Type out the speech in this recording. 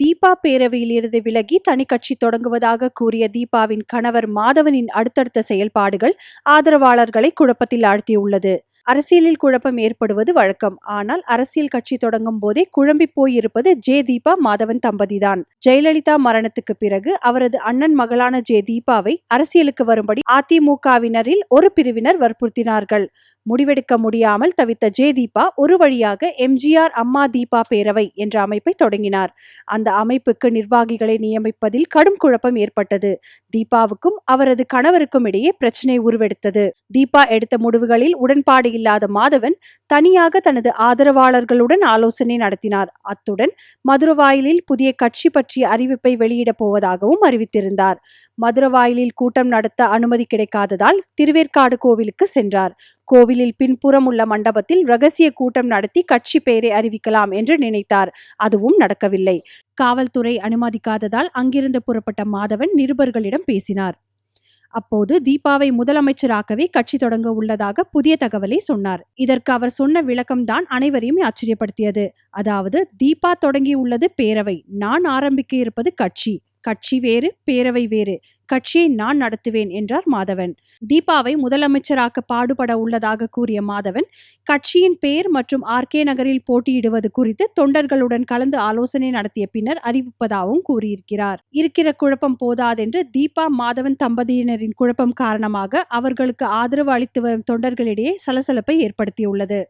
தீபா பேரவையிலிருந்து விலகி தனி கட்சி தொடங்குவதாக கூறிய தீபாவின் கணவர் மாதவனின் அடுத்தடுத்த செயல்பாடுகள் ஆதரவாளர்களை குழப்பத்தில் ஆழ்த்தியுள்ளது. அரசியலில் குழப்பம் ஏற்படுவது வழக்கம். ஆனால் அரசியல் கட்சி தொடங்கும் போதே குழம்பி போயிருப்பது ஜே தீபா மாதவன் தம்பதிதான். ஜெயலலிதா மரணத்துக்கு பிறகு அவரது அண்ணன் மகளான ஜே தீபாவை அரசியலுக்கு வரும்படி அதிமுகவினரில் ஒரு பிரிவினர் வற்புறுத்தினார்கள். முடிவெடுக்க முடியாமல் தவித்த ஜே தீபா ஒரு வழியாக எம்ஜிஆர் அம்மா தீபா பேரவை என்ற அமைப்பை தொடங்கினார். அந்த அமைப்புக்கு நிர்வாகிகளை நியமிப்பதில் கடும் குழப்பம் ஏற்பட்டது. தீபாவுக்கும் அவரது கணவருக்கும் இடையே பிரச்சனை உருவெடுத்தது. தீபா எடுத்த முடிவுகளில் உடன்பாடு இல்லாத மாதவன் தனியாக தனது ஆதரவாளர்களுடன் ஆலோசனை நடத்தினார். அத்துடன் மதுரவாயிலில் புதிய கட்சி பற்றிய அறிவிப்பை வெளியிடப் போவதாகவும் அறிவித்திருந்தார். மதுரவாயிலில் கூட்டம் நடத்த அனுமதி கிடைக்காததால் திருவேற்காடு கோவிலுக்கு சென்றார். கோவிலில் பின்புறம் உள்ள மண்டபத்தில் ரகசிய கூட்டம் நடத்தி கட்சி பெயரை அறிவிக்கலாம் என்று நினைத்தார். அதுவும் நடக்கவில்லை. காவல்துறை அனுமதிக்காததால் அங்கிருந்து புறப்பட்ட மாதவன் நிருபர்களிடம் பேசினார். அப்போது தீபாவை முதலமைச்சராக்கவே கட்சி தொடங்க உள்ளதாக புதிய தகவலை சொன்னார். இதற்கு அவர் சொன்ன விளக்கம்தான் அனைவரையும் ஆச்சரியப்படுத்தியது. அதாவது தீபா தொடங்கியுள்ளது பேரவை. நான் ஆரம்பிக்க இருப்பது கட்சி. கட்சி வேறு பேரவை வேறு. கட்சியை நான் நடத்துவேன் என்றார் மாதவன். தீபாவை முதலமைச்சராக்க பாடுபட உள்ளதாக கூறிய மாதவன் கட்சியின் பெயர் மற்றும் ஆர்கே நகரில் போட்டியிடுவது குறித்து தொண்டர்களுடன் கலந்து ஆலோசனை நடத்திய பின்னர் அறிவிப்பதாகவும் கூறியிருக்கிறார். இருக்கிற குழப்பம் போதாதென்று தீபா மாதவன் தம்பதியினரின் குழப்பம் காரணமாக அவர்களுக்கு ஆதரவு அளித்து வரும் தொண்டர்களிடையே சலசலப்பை ஏற்படுத்தியுள்ளது.